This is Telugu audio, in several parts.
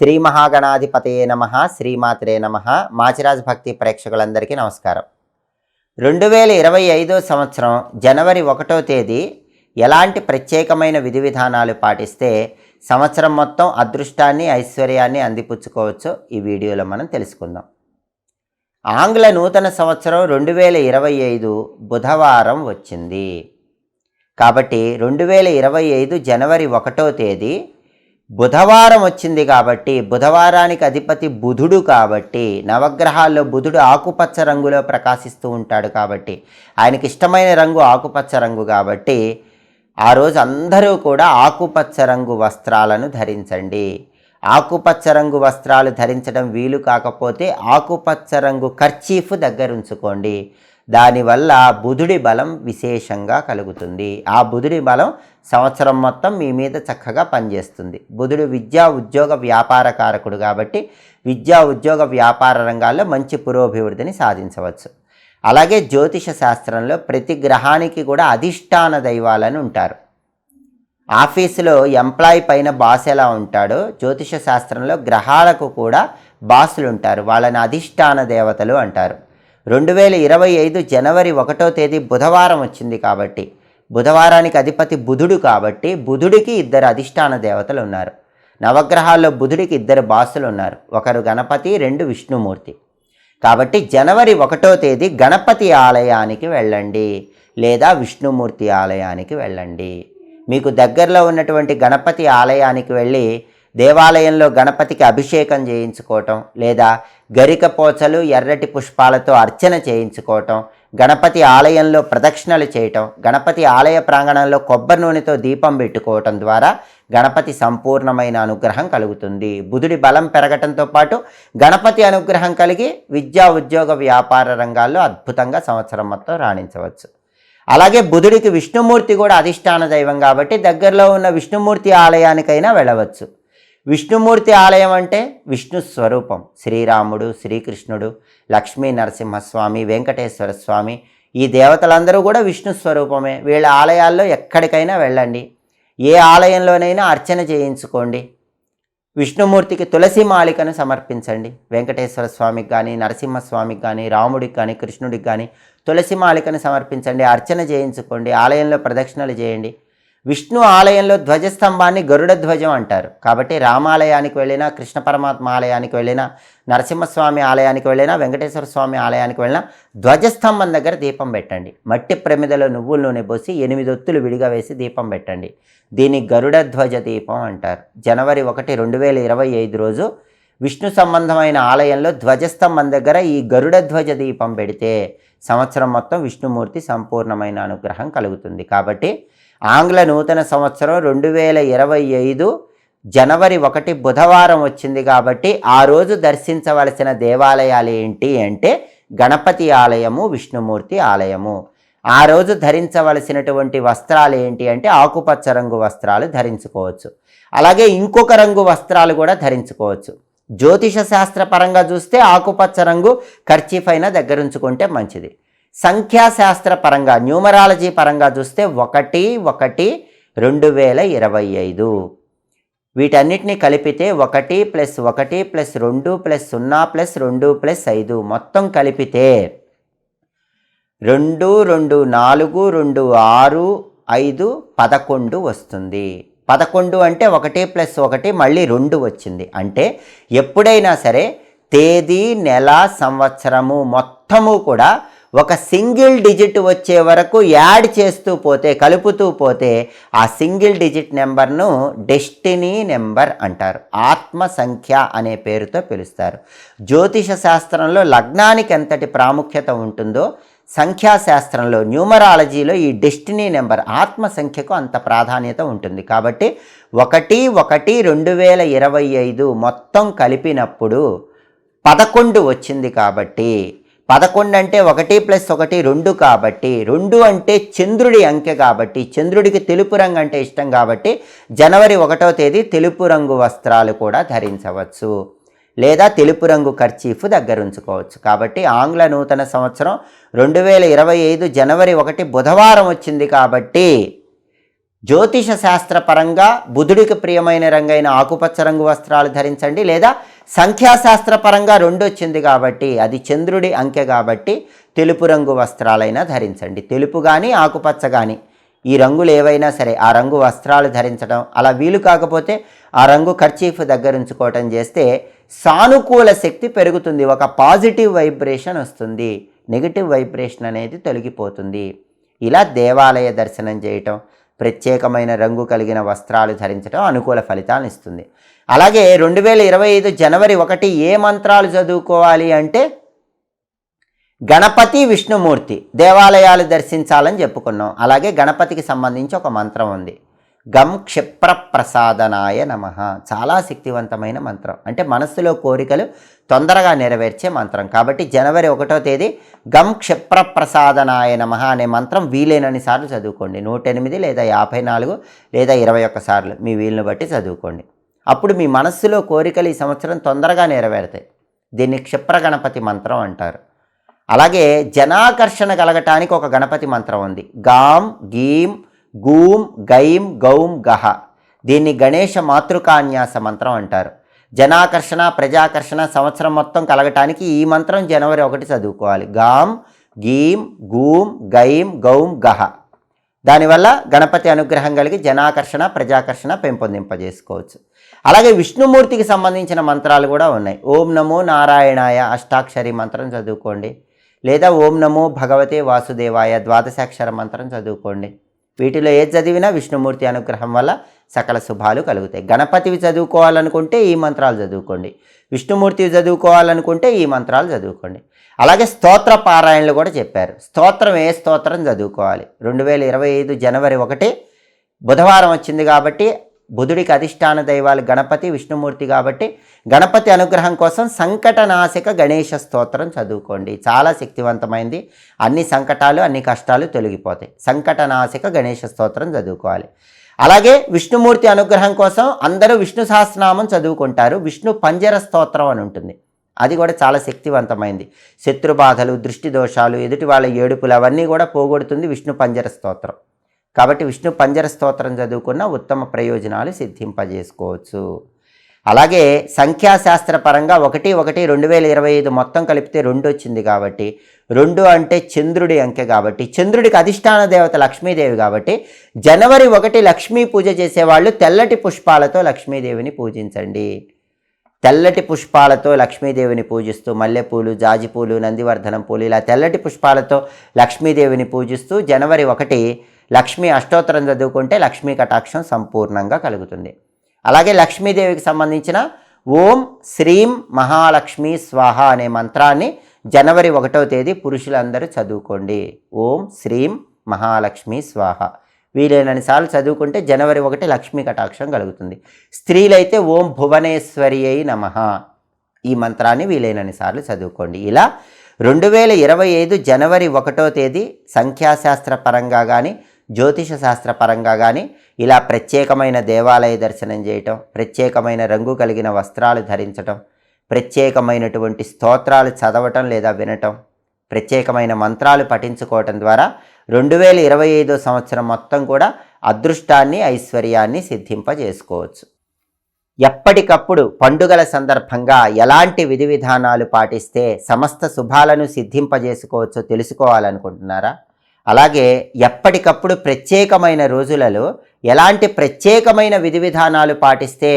శ్రీ మహాగణాధిపతయే నమ శ్రీమాత్రే నమ. మాచిరాజ్ భక్తి ప్రేక్షకులందరికీ నమస్కారం. రెండు వేల ఇరవై ఐదో సంవత్సరం జనవరి ఒకటో తేదీ ఎలాంటి ప్రత్యేకమైన విధి విధానాలు పాటిస్తే సంవత్సరం మొత్తం అదృష్టాన్ని ఐశ్వర్యాన్ని అందిపుచ్చుకోవచ్చో ఈ వీడియోలో మనం తెలుసుకుందాం. ఆంగ్ల నూతన సంవత్సరం రెండు వేల ఇరవై ఐదు బుధవారం వచ్చింది. కాబట్టి రెండు వేల ఇరవై ఐదు జనవరి ఒకటో తేదీ బుధవారం వచ్చింది కాబట్టి బుధవారానికి అధిపతి బుధుడు కాబట్టి నవగ్రహాల్లో బుధుడు ఆకుపచ్చ రంగులో ప్రకాశిస్తూ ఉంటాడు కాబట్టి ఆయనకి ఇష్టమైన రంగు ఆకుపచ్చ రంగు కాబట్టి ఆ రోజు అందరూ కూడా ఆకుపచ్చ రంగు వస్త్రాలను ధరించండి. ఆకుపచ్చ రంగు వస్త్రాలు ధరించడం వీలు కాకపోతే ఆకుపచ్చ రంగు కర్చీఫ్ దగ్గర ఉంచుకోండి దానివల్ల బుధుడి బలం విశేషంగా కలుగుతుంది. ఆ బుధుడి బలం సంవత్సరం మొత్తం మీ మీద చక్కగా పనిచేస్తుంది. బుధుడు విద్యా ఉద్యోగ వ్యాపార కారకుడు కాబట్టి విద్యా ఉద్యోగ వ్యాపార రంగాల్లో మంచి పురోభివృద్ధిని సాధించవచ్చు. అలాగే జ్యోతిష శాస్త్రంలో ప్రతి గ్రహానికి కూడా అధిష్టాన దైవాలని ఉంటారు. ఆఫీసులో ఎంప్లాయ్ పైన బాస్ ఎలా ఉంటాడో జ్యోతిష శాస్త్రంలో గ్రహాలకు కూడా బాసులు ఉంటారు. వాళ్ళని అధిష్టాన దేవతలు అంటారు. రెండు వేల ఇరవై ఐదు జనవరి ఒకటో తేదీ బుధవారం వచ్చింది కాబట్టి బుధవారానికి అధిపతి బుధుడు కాబట్టి బుధుడికి ఇద్దరు అధిష్టాన దేవతలు ఉన్నారు. నవగ్రహాల్లో బుధుడికి ఇద్దరు బాసులు ఉన్నారు. ఒకరు గణపతి రెండు విష్ణుమూర్తి. కాబట్టి జనవరి ఒకటో తేదీ గణపతి ఆలయానికి వెళ్ళండి లేదా విష్ణుమూర్తి ఆలయానికి వెళ్ళండి. మీకు దగ్గరలో ఉన్నటువంటి గణపతి ఆలయానికి వెళ్ళి దేవాలయంలో గణపతికి అభిషేకం చేయించుకోవటం లేదా గరిక పోచలు ఎర్రటి పుష్పాలతో అర్చన చేయించుకోవటం గణపతి ఆలయంలో ప్రదక్షిణలు చేయటం గణపతి ఆలయ ప్రాంగణంలో కొబ్బరి నూనెతో దీపం పెట్టుకోవటం ద్వారా గణపతి సంపూర్ణమైన అనుగ్రహం కలుగుతుంది. బుధుడి బలం పెరగటంతో పాటు గణపతి అనుగ్రహం కలిగి విద్యా ఉద్యోగ వ్యాపార రంగాల్లో అద్భుతంగా సంవత్సరం మొత్తం రాణించవచ్చు. అలాగే బుధుడికి విష్ణుమూర్తి కూడా అధిష్టాన దైవం కాబట్టి దగ్గరలో ఉన్న విష్ణుమూర్తి ఆలయానికైనా వెళ్ళవచ్చు. విష్ణుమూర్తి ఆలయం అంటే విష్ణు స్వరూపం. శ్రీరాముడు శ్రీకృష్ణుడు లక్ష్మీ నరసింహస్వామి వెంకటేశ్వర స్వామి ఈ దేవతలందరూ కూడా విష్ణు స్వరూపమే. వీళ్ళ ఆలయాల్లో ఎక్కడికైనా వెళ్ళండి. ఏ ఆలయంలోనైనా అర్చన చేయించుకోండి. విష్ణుమూర్తికి తులసి మాలికను సమర్పించండి. వెంకటేశ్వర స్వామికి కానీ నరసింహస్వామికి కానీ రాముడికి కానీ కృష్ణుడికి కానీ తులసి మాలికను సమర్పించండి. అర్చన చేయించుకోండి. ఆలయంలో ప్రదక్షిణలు చేయండి. విష్ణు ఆలయంలో ధ్వజస్తంభాన్ని గరుడ ధ్వజం అంటారు. కాబట్టి రామాలయానికి వెళ్ళినా కృష్ణ పరమాత్మ ఆలయానికి వెళ్ళినా నరసింహస్వామి ఆలయానికి వెళ్ళినా వెంకటేశ్వర స్వామి ఆలయానికి వెళ్ళినా ధ్వజస్తంభం దగ్గర దీపం పెట్టండి. మట్టి ప్రమిదలో నువ్వుల నూనె పోసి ఎనిమిది ఒత్తులు విడిగా వేసి దీపం పెట్టండి. దీన్ని గరుడ ధ్వజ దీపం అంటారు. జనవరి ఒకటి రెండు వేల ఇరవై ఐదు రోజు విష్ణు సంబంధమైన ఆలయంలో ధ్వజస్తంభం దగ్గర ఈ గరుడ ధ్వజ దీపం పెడితే సంవత్సరం మొత్తం విష్ణుమూర్తి సంపూర్ణమైన అనుగ్రహం కలుగుతుంది. కాబట్టి ఆంగ్ల నూతన సంవత్సరం రెండు వేల ఇరవై ఐదు జనవరి ఒకటి బుధవారం వచ్చింది కాబట్టి ఆ రోజు దర్శించవలసిన దేవాలయాలు ఏంటి అంటే గణపతి ఆలయము విష్ణుమూర్తి ఆలయము. ఆ రోజు ధరించవలసినటువంటి వస్త్రాలు ఏంటి అంటే ఆకుపచ్చ రంగు వస్త్రాలు ధరించుకోవచ్చు. అలాగే ఇంకొక రంగు వస్త్రాలు కూడా ధరించుకోవచ్చు. జ్యోతిష శాస్త్ర పరంగా చూస్తే ఆకుపచ్చ రంగు ఖర్చీఫ్ అయినా దగ్గరుంచుకుంటే మంచిది. సంఖ్యాశాస్త్ర పరంగా న్యూమరాలజీ పరంగా చూస్తే ఒకటి ఒకటి రెండు వేల ఇరవై ఐదు. వీటన్నిటిని కలిపితే ఒకటి ప్లస్ ఒకటి ప్లస్ రెండు ప్లస్ సున్నా ప్లస్ రెండు ప్లస్ ఐదు. మొత్తం కలిపితే రెండు రెండు నాలుగు రెండు ఆరు ఐదు పదకొండు వస్తుంది. పదకొండు అంటే ఒకటి ప్లస్ ఒకటి మళ్ళీ రెండు వచ్చింది. అంటే ఎప్పుడైనా సరే తేదీ నెల సంవత్సరము మొత్తము కూడా ఒక సింగిల్ డిజిట్ వచ్చే వరకు యాడ్ చేస్తూ పోతే కలుపుతూ పోతే ఆ సింగిల్ డిజిట్ నెంబర్ను డెస్టినీ నెంబర్ అంటారు. ఆత్మ సంఖ్య అనే పేరుతో పిలుస్తారు. జ్యోతిష శాస్త్రంలో లగ్నానికి ఎంతటి ప్రాముఖ్యత ఉంటుందో సంఖ్యాశాస్త్రంలో న్యూమరాలజీలో ఈ డెస్టినీ నెంబర్ ఆత్మ సంఖ్యకు అంత ప్రాధాన్యత ఉంటుంది. కాబట్టి ఒకటి ఒకటి రెండు వేల ఇరవై ఐదు మొత్తం కలిపినప్పుడు పదకొండు వచ్చింది కాబట్టి పదకొండు అంటే ఒకటి ప్లస్ ఒకటి రెండు కాబట్టి రెండు అంటే చంద్రుడి అంకె కాబట్టి చంద్రుడికి తెలుపు రంగు అంటే ఇష్టం కాబట్టి జనవరి ఒకటో తేదీ తెలుపు రంగు వస్త్రాలు కూడా ధరించవచ్చు. లేదా తెలుపు రంగు ఖర్చీఫ్ దగ్గర ఉంచుకోవచ్చు. కాబట్టి ఆంగ్ల నూతన సంవత్సరం రెండు వేల ఇరవై ఐదు జనవరి ఒకటి బుధవారం వచ్చింది కాబట్టి జ్యోతిష శాస్త్రపరంగా బుధుడికి ప్రియమైన రంగైన ఆకుపచ్చ రంగు వస్త్రాలు ధరించండి లేదా సంఖ్యాశాస్త్రపరంగా రెండు వచ్చింది కాబట్టి అది చంద్రుడి అంకె కాబట్టి తెలుపు రంగు వస్త్రాలైనా ధరించండి. తెలుపు కానీ ఆకుపచ్చ కానీ ఈ రంగులు ఏవైనా సరే ఆ రంగు వస్త్రాలు ధరించడం అలా వీలు కాకపోతే ఆ రంగు ఖర్చీఫ్ దగ్గర ఉంచుకోవటం చేస్తే సానుకూల శక్తి పెరుగుతుంది ఒక పాజిటివ్ వైబ్రేషన్ వస్తుంది నెగిటివ్ వైబ్రేషన్ అనేది తొలగిపోతుంది. ఇలా దేవాలయ దర్శనం చేయటం ప్రత్యేకమైన రంగు కలిగిన వస్త్రాలు ధరించడం అనుకూల ఫలితాలను ఇస్తుంది. అలాగే రెండు వేల ఇరవై ఐదు జనవరి ఒకటి ఏ మంత్రాలు చదువుకోవాలి అంటే గణపతి విష్ణుమూర్తి దేవాలయాలు దర్శించాలని చెప్పుకున్నాం. అలాగే గణపతికి సంబంధించి ఒక మంత్రం ఉంది. గం క్షిప్ర ప్రసాదనాయ నమ. చాలా శక్తివంతమైన మంత్రం. అంటే మనస్సులో కోరికలు తొందరగా నెరవేర్చే మంత్రం. కాబట్టి జనవరి ఒకటో తేదీ గం క్షిప్ర ప్రసాదనాయ నమ అనే మంత్రం వీలైనన్ని సార్లు చదువుకోండి. నూట ఎనిమిది లేదా యాభై నాలుగు లేదా ఇరవై ఒక్క సార్లు మీ వీలును బట్టి చదువుకోండి. అప్పుడు మీ మనస్సులో కోరికలు ఈ సంవత్సరం తొందరగా నెరవేరుతాయి. దీన్ని క్షిప్ర గణపతి మంత్రం అంటారు. అలాగే జనాకర్షణ కలగటానికి ఒక గణపతి మంత్రం ఉంది. గాం గీం గూం గైం గౌం గహ. దీన్ని గణేష మాతృకాన్యాస మంత్రం అంటారు. జనాకర్షణ ప్రజాకర్షణ సంవత్సరం మొత్తం కలగటానికి ఈ మంత్రం జనవరి ఒకటి చదువుకోవాలి. గాం గీం గూం గైం గౌం గహ. దానివల్ల గణపతి అనుగ్రహం కలిగి జనాకర్షణ ప్రజాకర్షణ పెంపొందింపజేసుకోవచ్చు. అలాగే విష్ణుమూర్తికి సంబంధించిన మంత్రాలు కూడా ఉన్నాయి. ఓం నమో నారాయణాయ అష్టాక్షరి మంత్రం చదువుకోండి. లేదా ఓం నమో భగవతే వాసుదేవాయ ద్వాదశాక్షర మంత్రం చదువుకోండి. వీటిలో ఏది చదివినా విష్ణుమూర్తి అనుగ్రహం వల్ల సకల శుభాలు కలుగుతాయి. గణపతివి చదువుకోవాలనుకుంటే ఈ మంత్రాలు చదువుకోండి. విష్ణుమూర్తివి చదువుకోవాలనుకుంటే ఈ మంత్రాలు చదువుకోండి. అలాగే స్తోత్ర పారాయణలు కూడా చెప్పారు. స్తోత్రం ఏ స్తోత్రం చదువుకోవాలి? రెండు వేల ఇరవై ఐదు జనవరి ఒకటి బుధవారం వచ్చింది కాబట్టి బుధుడికి అధిష్టాన దైవాలు గణపతి విష్ణుమూర్తి కాబట్టి గణపతి అనుగ్రహం కోసం సంకటనాశక గణేష స్తోత్రం చదువుకోండి. చాలా శక్తివంతమైంది. అన్ని సంకటాలు అన్ని కష్టాలు తొలగిపోతాయి. సంకటనాశక గణేష స్తోత్రం చదువుకోవాలి. అలాగే విష్ణుమూర్తి అనుగ్రహం కోసం అందరూ విష్ణు సహస్రనామం చదువుకుంటారు. విష్ణు పంజర స్తోత్రం అని ఉంటుంది. అది కూడా చాలా శక్తివంతమైంది. శత్రుబాధలు దృష్టి దోషాలు ఎదుటి వాళ్ళ ఏడుపులు అవన్నీ కూడా పోగొడుతుంది విష్ణు పంజర స్తోత్రం. కాబట్టి విష్ణు పంజర స్తోత్రం చదువుకున్న ఉత్తమ ప్రయోజనాలు సిద్ధింపజేసుకోవచ్చు. అలాగే సంఖ్యాశాస్త్ర పరంగా ఒకటి ఒకటి రెండు వేల ఇరవై ఐదు మొత్తం కలిపితే రెండు వచ్చింది కాబట్టి రెండు అంటే చంద్రుడి అంకె కాబట్టి చంద్రుడికి అధిష్టాన దేవత లక్ష్మీదేవి కాబట్టి జనవరి ఒకటి లక్ష్మీ పూజ చేసేవాళ్ళు తెల్లటి పుష్పాలతో లక్ష్మీదేవిని పూజించండి. తెల్లటి పుష్పాలతో లక్ష్మీదేవిని పూజిస్తూ మల్లెపూలు జాజిపూలు నందివర్ధనం పూలు ఇలా తెల్లటి పుష్పాలతో లక్ష్మీదేవిని పూజిస్తూ జనవరి ఒకటి లక్ష్మీ అష్టోత్తరం చదువుకుంటే లక్ష్మీ కటాక్షం సంపూర్ణంగా కలుగుతుంది. అలాగే లక్ష్మీదేవికి సంబంధించిన ఓం శ్రీం మహాలక్ష్మి స్వాహ అనే మంత్రాన్ని జనవరి ఒకటవ తేదీ పురుషులందరూ చదువుకోండి. ఓం శ్రీం మహాలక్ష్మి స్వాహ. వీలైనన్ని సార్లు చదువుకుంటే జనవరి ఒకటి లక్ష్మీ కటాక్షం కలుగుతుంది. స్త్రీలైతే ఓం భువనేశ్వరి అయి నమ. ఈ మంత్రాన్ని వీలైనన్ని సార్లు చదువుకోండి. ఇలా రెండు వేల ఇరవై ఐదు జనవరి ఒకటో తేదీ సంఖ్యాశాస్త్ర పరంగా కానీ జ్యోతిష శాస్త్ర పరంగా కానీ ఇలా ప్రత్యేకమైన దేవాలయ దర్శనం చేయటం ప్రత్యేకమైన రంగు కలిగిన వస్త్రాలు ధరించటం ప్రత్యేకమైనటువంటి స్తోత్రాలు చదవటం లేదా వినటం ప్రత్యేకమైన మంత్రాలు పఠించుకోవటం ద్వారా రెండు వేల ఇరవై ఐదో సంవత్సరం మొత్తం కూడా అదృష్టాన్ని ఐశ్వర్యాన్ని సిద్ధింపజేసుకోవచ్చు. ఎప్పటికప్పుడు పండుగల సందర్భంగా ఎలాంటి విధి విధానాలు పాటిస్తే సమస్త శుభాలను సిద్ధింపజేసుకోవచ్చో తెలుసుకోవాలనుకుంటున్నారా? అలాగే ఎప్పటికప్పుడు ప్రత్యేకమైన రోజులలో ఎలాంటి ప్రత్యేకమైన విధి విధానాలు పాటిస్తే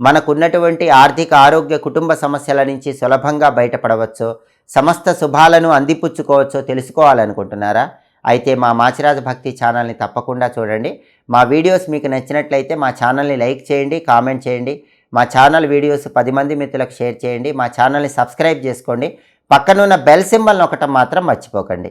మనకున్నటువంటి ఆర్థిక ఆరోగ్య కుటుంబ సమస్యల నుంచి సులభంగా బయటపడవచ్చో సమస్త శుభాలను అందిపుచ్చుకోవచ్చో తెలుసుకోవాలనుకుంటున్నారా? అయితే మా మాచిరాజ భక్తి ఛానల్ని తప్పకుండా చూడండి. మా వీడియోస్ మీకు నచ్చినట్లయితే మా ఛానల్ని లైక్ చేయండి కామెంట్ చేయండి. మా ఛానల్ వీడియోస్ పది మంది మిత్రులకు షేర్ చేయండి. మా ఛానల్ని సబ్స్క్రైబ్ చేసుకోండి. పక్కనున్న బెల్ సింబల్ని ఒకటం మాత్రం మర్చిపోకండి.